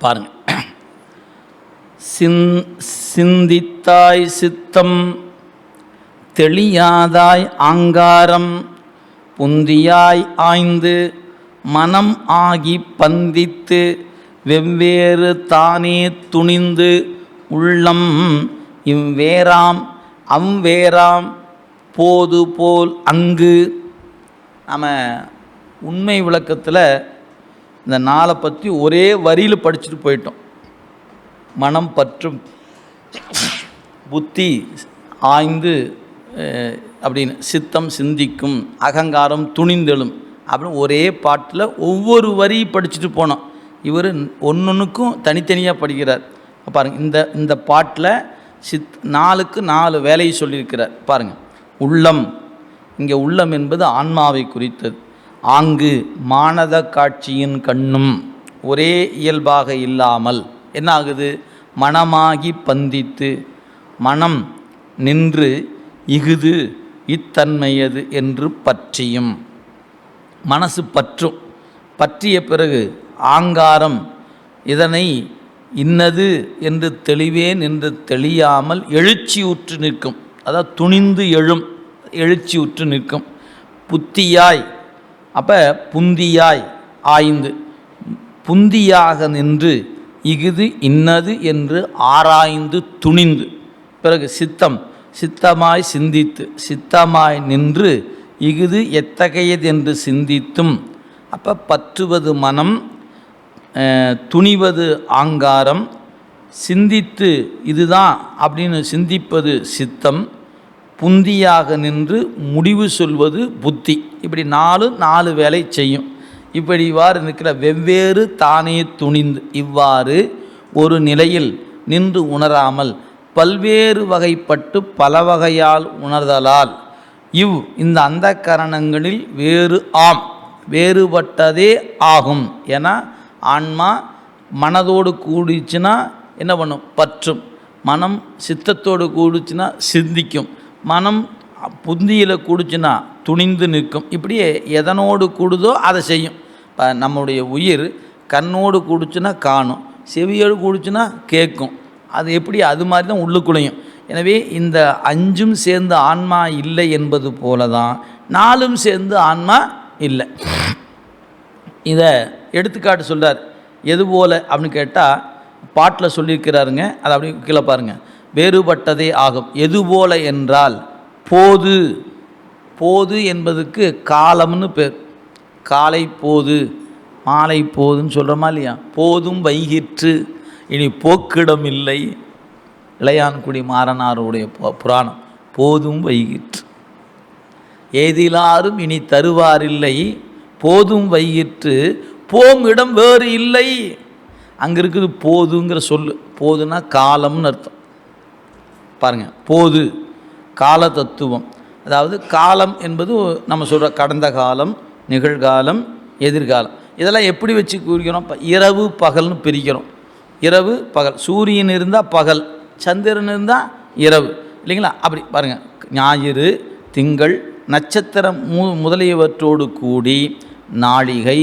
பாருங்க. சிந் சிந்தித்தாய் சித்தம் தெளியாதாய் ஆங்காரம் புந்தியாய் ஆய்ந்து மனம் ஆகி பந்தித்து வெவ்வேறு தானே துணிந்து உள்ளம் இவ்வேறாம் அவ்வேறாம் போது போல் அங்கு. நம்ம உண்மை விளக்கத்தில் இந்த நாளை பற்றி ஒரே வரியில் படிச்சுட்டு போயிட்டோம். மனம் பற்றும் புத்தி ஆய்ந்து அப்படின்னு சித்தம் சிந்திக்கும் அகங்காரம் துணிந்தெழும் அப்படின்னு ஒரே பாட்டில் ஒவ்வொரு வரி படிச்சுட்டு போனோம். இவர் ஒன்றுக்கும் தனித்தனியாக படிக்கிறார். பாருங்கள் இந்த இந்த பாட்டில் சித் நாலுக்கு நாலு வேலையை சொல்லியிருக்கிறார். பாருங்கள் உள்ளம். இங்கே உள்ளம் என்பது ஆன்மாவை குறித்தது. ஆங்கு மானத காட்சியின் கண்ணும் ஒரே இயல்பாக இல்லாமல் என்ன ஆகுது மனமாகி பந்தித்து மனம் நின்று இஃது இத்தன்மையது என்று பற்றியும். மனசு பற்றும். பற்றிய பிறகு ஆங்காரம் இதனை இன்னது என்று தெளிவேன் என்று தெளியாமல் எழுச்சி உற்று நிற்கும். அதாவது துணிந்து எழும் எழுச்சி உற்று நிற்கும். புத்தியாய் அப்போ புந்தியாய் ஆய்ந்து புந்தியாக நின்று இஃது இன்னது என்று ஆராய்ந்து துணிந்து பிறகு சித்தம் சித்தமாய் சிந்தித்து சித்தமாய் நின்று இஃது எத்தகையது என்று சிந்தித்தும் அப்போ பற்றுவது மனம் துணிவது ஆங்காரம் சிந்தித்து இதுதான் அப்படின்னு சிந்திப்பது சித்தம் புந்தியாக நின்று முடிவு சொல்வது புத்தி. இப்படி நாலு நாலு வேலை செய்யும். இப்படி இவ்வாறு நிற்கிற வெவ்வேறு தானே துணிந்து இவ்வாறு ஒரு நிலையில் நின்று உணராமல் பல்வேறு வகைப்பட்டு பல வகையால் உணர்தலால் இவ் இந்த அந்த கரணங்களில் வேறு ஆம் வேறுபட்டதே ஆகும் ஏன்னா ஆன்மா மனதோடு கூடிச்சுன்னா என்ன பண்ணும்? பற்றும். மனம் சித்தத்தோடு கூடிச்சுன்னா சிந்திக்கும். மனம் புந்தியில் கூடுச்சுன்னா துணிந்து நிற்கும். இப்படியே எதனோடு கூடுதோ அதை செய்யும். இப்போ நம்முடைய உயிர் கண்ணோடு கூடுச்சுன்னா காணும். செவியோடு கூடுச்சுன்னா கேட்கும். அது எப்படி? அது மாதிரி தான் உள்ளுக்குள்ளையும். எனவே இந்த அஞ்சும் சேர்ந்து ஆன்மா இல்லை என்பது போல தான் நாலும் சேர்ந்து ஆன்மா இல்லை. இதை எடுத்துக்காட்டு சொல்கிறார் எது போல் அப்படின்னு கேட்டால் பாட்டில் சொல்லியிருக்கிறாருங்க. அதை அப்படி கீழே பாருங்கள் வேறுபட்டதே ஆகும். எது போல என்றால் போது. போது என்பதுக்கு காலம்னு பேர். காலை போது மாலை போதுன்னு சொல்கிறோமா இல்லையா? போதும் வைகிற்று இனி போக்கிடம் இல்லை. இளையான்குடி மாறனாருடைய பு- புராணம். போதும் வைகிற்று ஏதிலாரும் இனி தருவாரில்லை. போதும் வையிற்று. போம் இடம் வேறு இல்லை. அங்கே இருக்குது போதுங்கிற சொல்லு. போதுன்னா காலம்னு அர்த்தம். பாருங்கள் போது கால தத்துவம் அதாவது காலம் என்பது நம்ம சொல்கிற கடந்த காலம் நிகழ்காலம் எதிர்காலம். இதெல்லாம் எப்படி வச்சு குறிக்கிறோம் இப்போ இரவு பகல்னு பிரிக்கிறோம். இரவு பகல். சூரியன் இருந்தால் பகல் சந்திரன் இருந்தால் இரவு. இல்லைங்களா? அப்படி பாருங்கள் ஞாயிறு திங்கள் நட்சத்திரம் மு முதலியவற்றோடு கூடி நாளிகை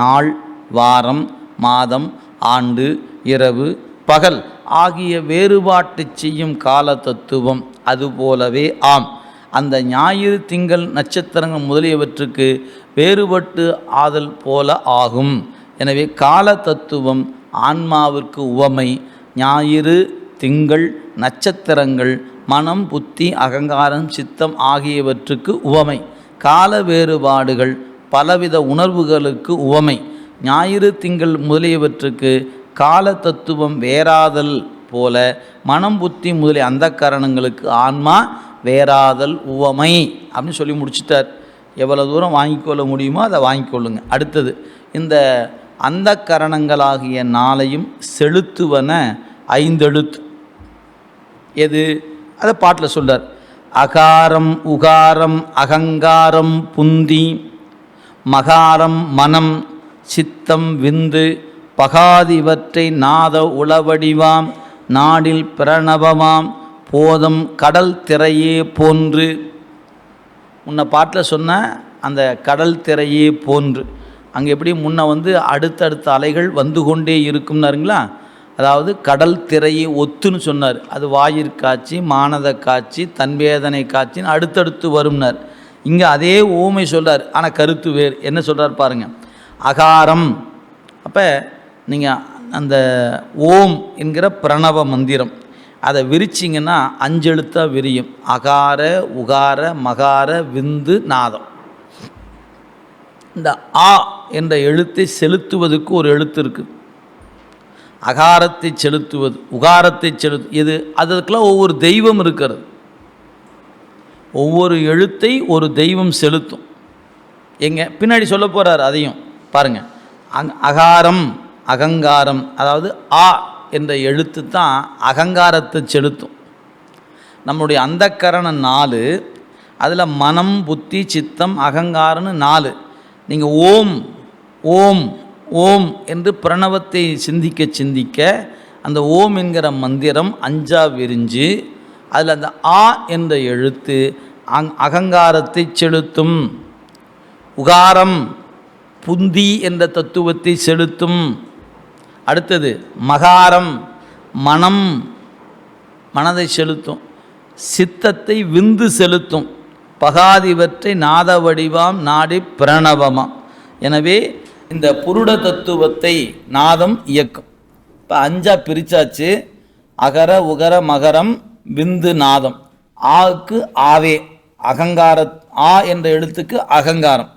நாள் வாரம் மாதம் ஆண்டு இரவு பகல். ஆகிய வேறுபாட்டு செய்யும் கால தத்துவம் அதுபோலவே ஆம். அந்த ஞாயிறு திங்கள் நட்சத்திரங்கள் முதலியவற்றுக்கு வேறுபட்டு ஆதல் போல ஆகும். எனவே கால தத்துவம் ஆன்மாவிற்கு உவமை ஞாயிறு திங்கள் நட்சத்திரங்கள் மனம் புத்தி அகங்காரம் சித்தம் ஆகியவற்றுக்கு உவமை. கால வேறுபாடுகள் பலவித உணர்வுகளுக்கு உவமை. ஞாயிறு திங்கள் முதலியவற்றுக்கு கால தத்துவம் வேறாதல் போல மனம் புத்தி முதலிய அந்த காரணங்களுக்கு ஆன்மா வேறாதல் உவமை அப்படின்னு சொல்லி முடிச்சிட்டார். எவ்வளோ தூரம் வாங்கிக்கொள்ள முடியுமோ அதை வாங்கிக்கொள்ளுங்க. அடுத்தது இந்த அந்த கரணங்களாகிய நாளையும் செலுத்துவன ஐந்தெழுத்து. எது? அதை பாட்டில் சொல்றார். அகாரம் உகாரம் அகங்காரம் புந்தி மகாரம் மனம் சித்தம் விந்து பகாதிவற்றை நாத உளவடிவாம் நாடில் பிரணவமாம் போதம் கடல் திரையே போன்று. முன்ன பாட்டில் சொன்ன அந்த கடல் திரையே போன்று. அங்கே எப்படி முன்ன வந்து அடுத்தடுத்த அலைகள் வந்து கொண்டே இருக்கும்னாருங்களா? அதாவது கடல் திரையை ஒத்துன்னு சொன்னார். அது வாயிற்காட்சி மானத காட்சி தன்வேதனை காட்சின்னு அடுத்தடுத்து வரும்னார். இங்கே அதே ஊமை சொல்கிறார் ஆனால் கருத்து வேறு. என்ன சொல்கிறார் பாருங்கள் அகாரம். அப்போ நீங்கள் அந்த ஓம் என்கிற பிரணவ மந்திரம். அதை விரிச்சிங்கன்னா அஞ்செழுத்தாக விரியும். அகார உகார மகார விந்து நாதம். இந்த ஆ என்ற எழுத்தை செலுத்துவதற்கு ஒரு எழுத்து இருக்குது அகாரத்தை செலுத்துவது உகாரத்தை செலுத்து இது அதற்கெல்லாம் ஒவ்வொரு தெய்வம் இருக்கிறது. ஒவ்வொரு எழுத்தை ஒரு தெய்வம் செலுத்தும். எங்கே? பின்னாடி சொல்ல போகிறார் அதையும். பாருங்கள் அங் அகாரம். அகங்காரம் அதாவது ஆ என்ற எழுத்து தான் அகங்காரத்தை செலுத்தும். நம்முடைய அந்தக்கரணம் நாலு அதில் மனம் புத்தி சித்தம் அகங்காரம்னு நாலு. நீங்கள் ஓம் ஓம் ஓம் என்று பிரணவத்தை சிந்திக்க சிந்திக்க அந்த ஓம் என்கிற மந்திரம் அஞ்சா விரிஞ்சு அதில் அந்த ஆ என்ற எழுத்து அங் அகங்காரத்தை செலுத்தும். உகாரம் புந்தி என்ற தத்துவத்தை செலுத்தும். அடுத்தது மகாரம் மனம் மனதை செலுத்தும். சித்தத்தை விந்து செலுத்தும். பகாதிவற்றை நாத வடிவாம் நாடி பிரணவமாம். எனவே இந்த புருட தத்துவத்தை நாதம் இயக்கும். இப்போ அஞ்சா பிரிச்சாச்சு. அகர உகர மகரம் விந்து நாதம். ஆக்கு ஆவே. அகங்கார ஆ என்ற எழுத்துக்கு அகங்காரம்.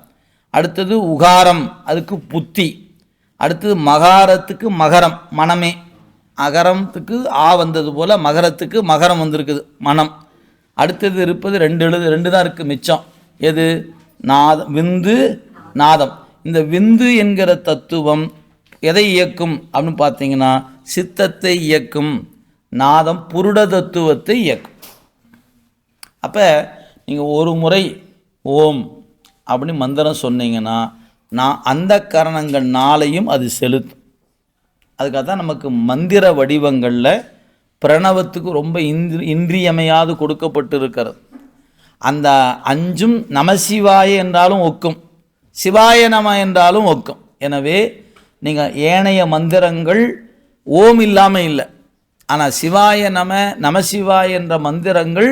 அடுத்தது உகாரம் அதுக்கு புத்தி. அடுத்தது மகாரத்துக்கு மகரம் மனமே. அகரத்துக்கு ஆ வந்தது போல் மகரத்துக்கு மகரம் வந்திருக்குது மனம். அடுத்தது இருப்பது ரெண்டு எழுது ரெண்டு தான் இருக்குது மிச்சம். எது? நாதம் விந்து நாதம். இந்த விந்து என்கிற தத்துவம் எதை இயக்கும் அப்படின்னு பார்த்தீங்கன்னா சித்தத்தை இயக்கும் நாதம் புருட தத்துவத்தை இயக்கும். அப்போ நீங்கள் ஒரு முறை ஓம் அப்படின்னு மந்திரம் சொன்னீங்கன்னா நான் அந்த கரணங்கள் நாளையும் அது செலுத்தும். அதுக்காக தான் நமக்கு மந்திர வடிவங்களில் பிரணவத்துக்கு ரொம்ப இன்றி இன்றியமையாது கொடுக்கப்பட்டு இருக்கிறது அந்த அஞ்சும் நமசிவாய என்றாலும் ஒக்கும். சிவாய நம என்றாலும் ஒக்கும். எனவே நீங்கள் ஏனைய மந்திரங்கள் ஓம் இல்லாமல் இல்லை. ஆனால் சிவாய நம நமசிவாய என்ற மந்திரங்கள்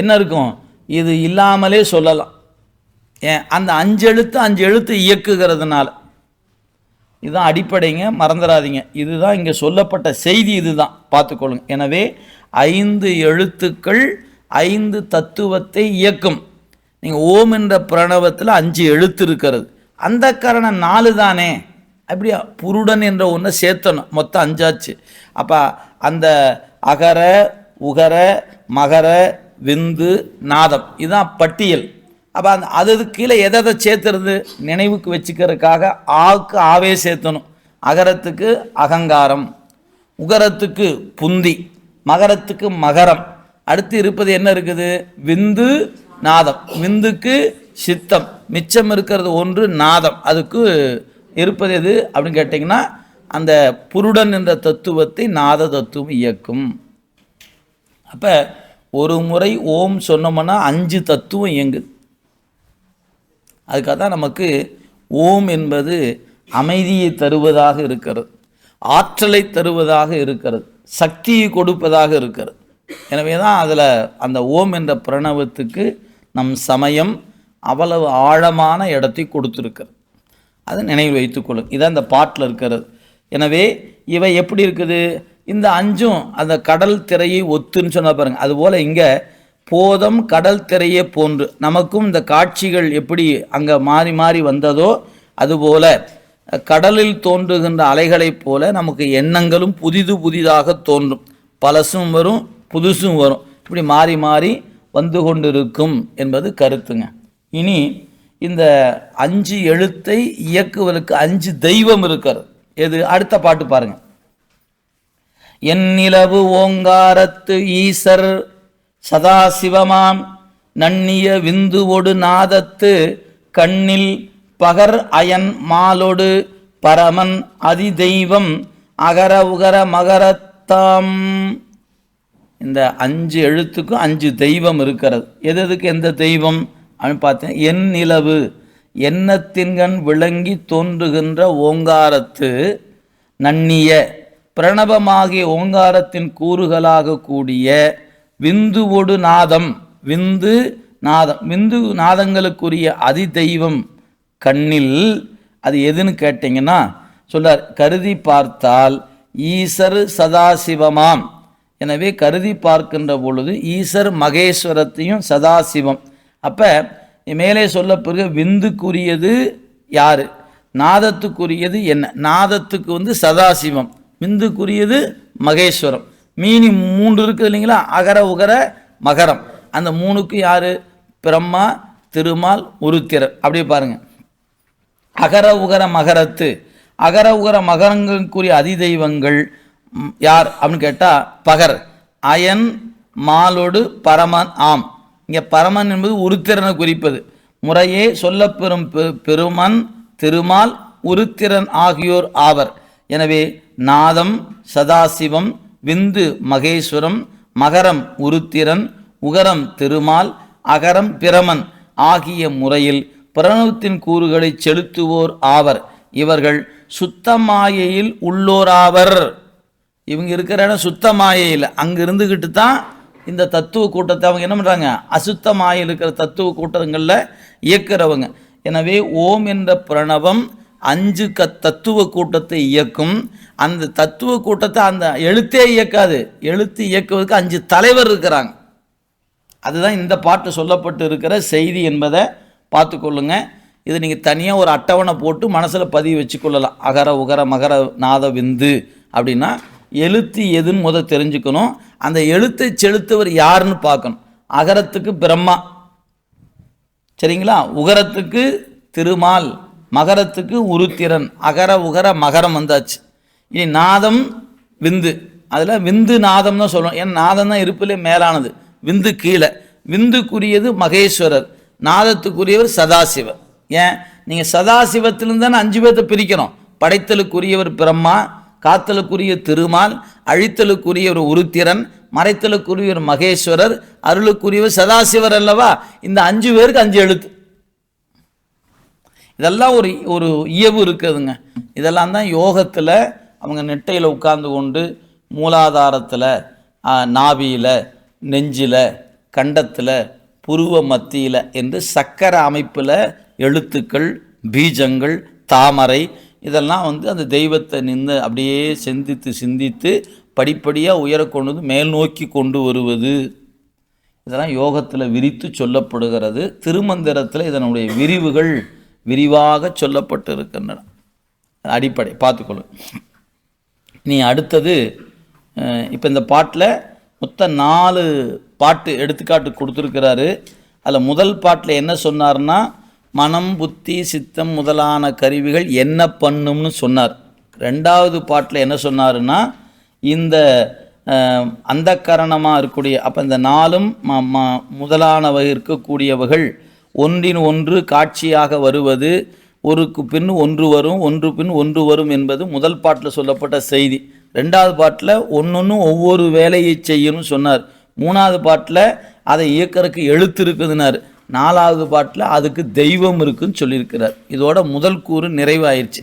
என்ன இருக்கும்? இது இல்லாமலே சொல்லலாம். ஏன் அந்த அஞ்சு எழுத்து அஞ்சு எழுத்து இயக்குகிறதுனால. இதுதான் அடிப்படைங்க மறந்துடாதீங்க. இதுதான் இங்கே சொல்லப்பட்ட செய்தி இதுதான். பார்த்துக்கொள்ளுங்க. எனவே ஐந்து எழுத்துக்கள் ஐந்து தத்துவத்தை இயக்கும். நீங்கள் ஓம் என்ற பிரணவத்தில் அஞ்சு எழுத்து இருக்கிறது. அந்த காரணம் நாலு தானே? அப்படியா? புருடன் என்ற ஒன்றை சேர்த்தணும். மொத்தம் அஞ்சாச்சு. அப்போ அந்த அகர உகர மகர விந்து நாதம். இதுதான் பட்டியல். அப்போ அந்த அது கீழே எதை எதை சேர்த்துறது நினைவுக்கு வச்சுக்கிறதுக்காக ஆவுக்கு ஆவே சேர்த்தணும். அகரத்துக்கு அகங்காரம் உகரத்துக்கு புந்தி மகரத்துக்கு மகரம். அடுத்து இருப்பது என்ன இருக்குது? விந்து நாதம். விந்துக்கு சித்தம். மிச்சம் இருக்கிறது ஒன்று நாதம். அதுக்கு இருப்பது எது அப்படின்னு கேட்டிங்கன்னா அந்த புருடன் என்ற தத்துவத்தை நாத தத்துவம் இயக்கும். அப்போ ஒரு முறை ஓம் சொன்னோம்னா அஞ்சு தத்துவம் இயங்குது அதுக்காக தான் நமக்கு ஓம் என்பது அமைதியை தருவதாக இருக்கிறது ஆற்றலை தருவதாக இருக்கிறது சக்தியை கொடுப்பதாக இருக்கிறது. எனவே தான் அதில் அந்த ஓம் என்ற பிரணவத்துக்கு நம் சமயம் அவ்வளவு ஆழமான இடத்தை கொடுத்துருக்கிறது. அதை நினைவில் வைத்துக்கொள்ளும் இதான் இந்த பாட்டில் இருக்கிறது. எனவே இவை எப்படி இருக்குது? இந்த அஞ்சும் அந்த கடல் திரையை ஒத்துன்னு சொன்னால் பாருங்கள் அதுபோல் இங்கே போதம் கடல் திரையே போன்று. நமக்கும் இந்த காட்சிகள் எப்படி அங்கே மாறி மாறி வந்ததோ அதுபோல கடலில் தோன்றுகின்ற அலைகளைப் போல நமக்கு எண்ணங்களும் புதிது புதிதாக தோன்றும். பழசும் வரும் புதுசும் வரும். இப்படி மாறி மாறி வந்து கொண்டிருக்கும் என்பது கருத்துங்க. இனி இந்த அஞ்சு எழுத்தை இயக்குவதற்கு அஞ்சு தெய்வம் இருக்கிறது. எது? அடுத்த பாட்டு பாருங்க. என் நிலவு ஓங்காரத்து ஈசர் சதாசிவமாம் நன்னிய விந்துவொடு நாதத்து கண்ணில் பகர் அயன் மாலொடு பரமன் அதிதெய்வம் அகர உகர மகரத்தாம். இந்த அஞ்சு எழுத்துக்கும் அஞ்சு தெய்வம் இருக்கிறது. எது எதுக்கு எந்த தெய்வம்? அப்படின்னு பார்த்தேன் என் நிலவு எண்ணத்தின்கண் விளங்கி தோன்றுகின்ற ஓங்காரத்து நன்னிய பிரணவமாகிய ஓங்காரத்தின் கூறுகளாக கூடிய விந்துவொடு நாதம் விந்து நாதம் விந்து நாதங்களுக்குரிய அதி தெய்வம் கண்ணில் அது எதுன்னு கேட்டிங்கன்னா சொல்றார் கருதி பார்த்தால் ஈசர் சதாசிவமாம். எனவே கருதி பார்க்கின்ற பொழுது ஈசர் மகேஸ்வரத்தையும் சதாசிவம். அப்போ மேலே சொல்ல பிறகு விந்துக்குரியது யார்? நாதத்துக்குரியது என்ன? நாதத்துக்கு வந்து சதாசிவம். விந்துக்குரியது மகேஸ்வரம். மீனி மூன்று இருக்குது இல்லைங்களா? அகர உகர மகரம். அந்த மூணுக்கு யார்? பிரம்மா திருமால் உருத்திரர். அப்படியே பாருங்கள் அகர உகர மகரத்து. அகர உகர மகரங்களுக்குரிய அதிதெய்வங்கள் யார்? அப்படின்னு கேட்டால் பகர். அயன் மாலோடு பரமன் ஆம். இங்கே பரமன் என்பது உருத்திரனை குறிப்பது. முறையே சொல்லப்பெறும் பெ- பெருமன் திருமால் உருத்திரன் ஆகியோர் ஆவர். எனவே நாதம் சதாசிவம் விந்து மகேஸ்வரம் மகரம் உருத்திரன் உகரம் திருமால் அகரம் பிரமன் ஆகிய முறையில் பிரணவத்தின் கூறுகளை செலுத்துவோர் ஆவர். இவர்கள் சுத்த மாயையில் உள்ளோராவர். இவங்க இருக்கிற இடம் சுத்த மாயையில். அங்கே இருந்துக்கிட்டு தான் இந்த தத்துவ கூட்டத்தை அவங்க என்ன பண்ணுறாங்க அசுத்த மாயில் இருக்கிற தத்துவ கூட்டங்களில் இயக்கிறவங்க. எனவே ஓம் என்ற பிரணவம் அஞ்சு க தத்துவ கூட்டத்தை இயக்கும். அந்த தத்துவ கூட்டத்தை அந்த எழுத்தே இயக்காது. எழுத்து இயக்குவதற்கு அஞ்சு தலைவர் இருக்கிறாங்க. அதுதான் இந்த பாட்டு சொல்லப்பட்டு இருக்கிற செய்தி என்பதை பார்த்துக்கொள்ளுங்க இது நீங்கள் தனியாக ஒரு அட்டவணை போட்டு மனசில் பதிவு வச்சுக்கொள்ளலாம். அகர உகர மகர நாத விந்து அப்படின்னா எழுத்து எதுன்னு முத தெரிஞ்சுக்கணும். அந்த எழுத்தை செலுத்தவர் யாருன்னு பார்க்கணும். அகரத்துக்கு பிரம்மா. சரிங்களா? உகரத்துக்கு திருமால். மகரத்துக்கு உருத்திரன். அகர உகர மகரம் வந்தாச்சு. இனி நாதம் விந்து. அதில் விந்து நாதம் தான் சொல்லணும் ஏன்னா நாதம் தான் இருப்பிலே மேலானது. விந்து கீழே. விந்துக்குரியது மகேஸ்வரர். நாதத்துக்குரியவர் சதாசிவர் ஏன்? நீங்கள் சதாசிவத்திலிருந்து தானே அஞ்சு பேர்த்த பிரிக்கிறோம். படைத்தலுக்குரியவர் பிரம்மா காத்தலுக்குரிய திருமால் அழித்தலுக்குரியவர் உருத்திரன் மறைத்தலுக்குரியவர் மகேஸ்வரர் அருளுக்குரியவர் சதாசிவர் அல்லவா? இந்த அஞ்சு பேருக்கு அஞ்சு எழுத்து. இதெல்லாம் ஒரு ஒரு இயவு இருக்குதுங்க. இதெல்லாம் தான் யோகத்தில் அவங்க நெட்டையில் உட்கார்ந்து கொண்டு மூலாதாரத்தில் நாபியில் நெஞ்சில் கண்டத்தில் புருவ மத்தியில் என்று சக்கர அமைப்பில் எழுத்துக்கள் பீஜங்கள் தாமரை இதெல்லாம் வந்து அந்த தெய்வத்தை நின்று அப்படியே சிந்தித்து சிந்தித்து படிப்படியாக உயர கொண்டு வந்து மேல் நோக்கி கொண்டு வருவது. இதெல்லாம் யோகத்தில் விரித்து சொல்லப்படுகிறது. திருமந்திரத்தில் இதனுடைய விரிவுகள் விரிவாக சொல்லப்பட்டு இருக்கின்றன அடிப்படை பார்த்துக்கொள்ளும் நீ அடுத்தது இப்போ இந்த பாட்டில் மொத்தம் நாலு பாட்டு எடுத்துக்காட்டு கொடுத்துருக்கிறாரு. அதில் முதல் பாட்டில் என்ன சொன்னார்னா மனம் புத்தி சித்தம் முதலான கருவிகள் என்ன பண்ணும்னு சொன்னார். ரெண்டாவது பாட்டில் என்ன சொன்னாருன்னா இந்த அந்த கரணமாக இருக்கக்கூடிய அப்போ இந்த நாளும் ம ம முதலானவை இருக்கக்கூடியவர்கள் ஒன்றின் ஒன்று காட்சியாக வருவது ஒருக்கு பின் ஒன்று வரும் ஒன்று பின் ஒன்று வரும் என்பது முதல் பாட்டில் சொல்லப்பட்ட செய்தி. ரெண்டாவது பாட்டில் ஒன்று ஒவ்வொரு வேலையை செய்யணும்னு சொன்னார். மூணாவது பாட்டில் அதை இயக்கிறதுக்கு எழுத்து இருக்குதுனார் நாலாவது பாட்டில் அதுக்கு தெய்வம் இருக்குன்னு சொல்லியிருக்கிறார். இதோட முதல் கூறு நிறைவாயிருச்சு.